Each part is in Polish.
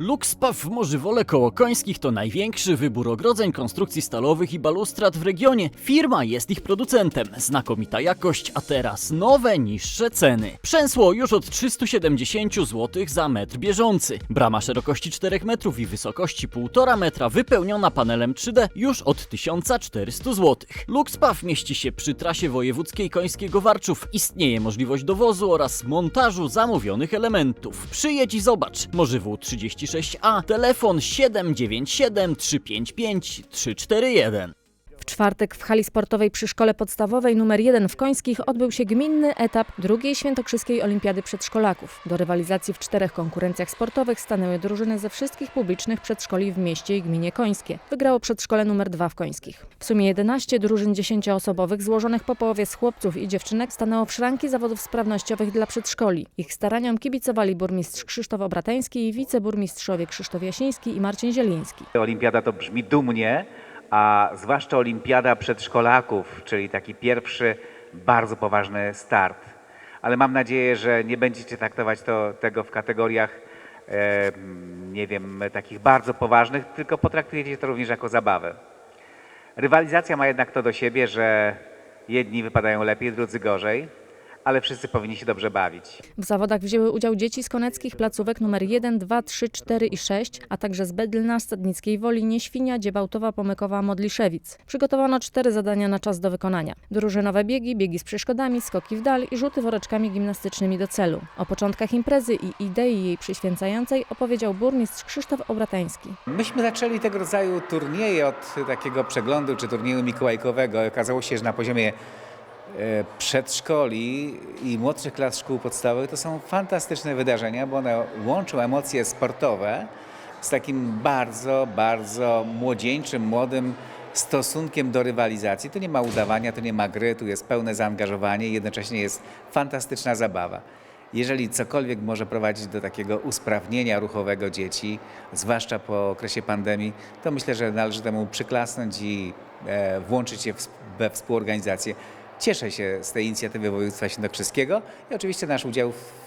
Luxpaw w Morzywole koło Końskich to największy wybór ogrodzeń, konstrukcji stalowych i balustrad w regionie. Firma jest ich producentem. Znakomita jakość, a teraz nowe, niższe ceny. Przęsło już od 370 zł za metr bieżący. Brama szerokości 4 metrów i wysokości 1,5 metra wypełniona panelem 3D już od 1400 zł. Luxpaw mieści się przy trasie wojewódzkiej Końskiego Warczów. Istnieje możliwość dowozu oraz montażu zamówionych elementów. Przyjedź i zobacz. Morzywół 36A, telefon 797 355 341. W czwartek w hali sportowej przy szkole podstawowej nr 1 w Końskich odbył się gminny etap drugiej świętokrzyskiej olimpiady przedszkolaków. Do rywalizacji w czterech konkurencjach sportowych stanęły drużyny ze wszystkich publicznych przedszkoli w mieście i gminie Końskie. Wygrało przedszkole nr 2 w Końskich. W sumie 11 drużyn dziesięcioosobowych złożonych po połowie z chłopców i dziewczynek stanęło w szranki zawodów sprawnościowych dla przedszkoli. Ich staraniom kibicowali burmistrz Krzysztof Obratański i wiceburmistrzowie Krzysztof Jasiński i Marcin Zieliński. Olimpiada to brzmi dumnie, a zwłaszcza olimpiada przedszkolaków, czyli taki pierwszy bardzo poważny start. Ale mam nadzieję, że nie będziecie traktować to, tego w kategoriach, e, nie wiem, takich bardzo poważnych, tylko potraktujecie to również jako zabawę. Rywalizacja ma jednak to do siebie, że jedni wypadają lepiej, drudzy gorzej, ale wszyscy powinni się dobrze bawić. W zawodach wzięły udział dzieci z koneckich placówek nr 1, 2, 3, 4 i 6, a także z Bedlna, Stadnickiej Woli, Nieświnia, Dziebałtowa, Pomykowa, Modliszewic. Przygotowano cztery zadania na czas do wykonania. Drużynowe biegi, biegi z przeszkodami, skoki w dal i rzuty woreczkami gimnastycznymi do celu. O początkach imprezy i idei jej przyświęcającej opowiedział burmistrz Krzysztof Obratański. Myśmy zaczęli tego rodzaju turnieje od takiego przeglądu czy turnieju mikołajkowego. Okazało się, że na poziomie przedszkoli i młodszych klas szkół podstawowych to są fantastyczne wydarzenia, bo one łączą emocje sportowe z takim bardzo, bardzo młodzieńczym, młodym stosunkiem do rywalizacji. Tu nie ma udawania, tu nie ma gry, tu jest pełne zaangażowanie i jednocześnie jest fantastyczna zabawa. Jeżeli cokolwiek może prowadzić do takiego usprawnienia ruchowego dzieci, zwłaszcza po okresie pandemii, to myślę, że należy temu przyklasnąć i e, włączyć się we współorganizację. Cieszę się z tej inicjatywy województwa świętokrzyskiego i oczywiście nasz udział w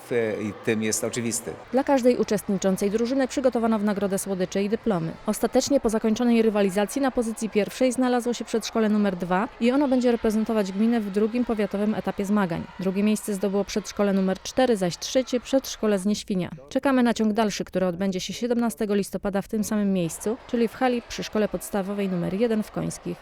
tym jest oczywisty. Dla każdej uczestniczącej drużyny przygotowano w nagrodę słodycze i dyplomy. Ostatecznie po zakończonej rywalizacji na pozycji pierwszej znalazło się przedszkole numer 2 i ono będzie reprezentować gminę w drugim powiatowym etapie zmagań. Drugie miejsce zdobyło przedszkole numer 4, zaś trzecie przedszkole z Nieświnia. Czekamy na ciąg dalszy, który odbędzie się 17 listopada w tym samym miejscu, czyli w hali przy szkole podstawowej numer 1 w Końskich.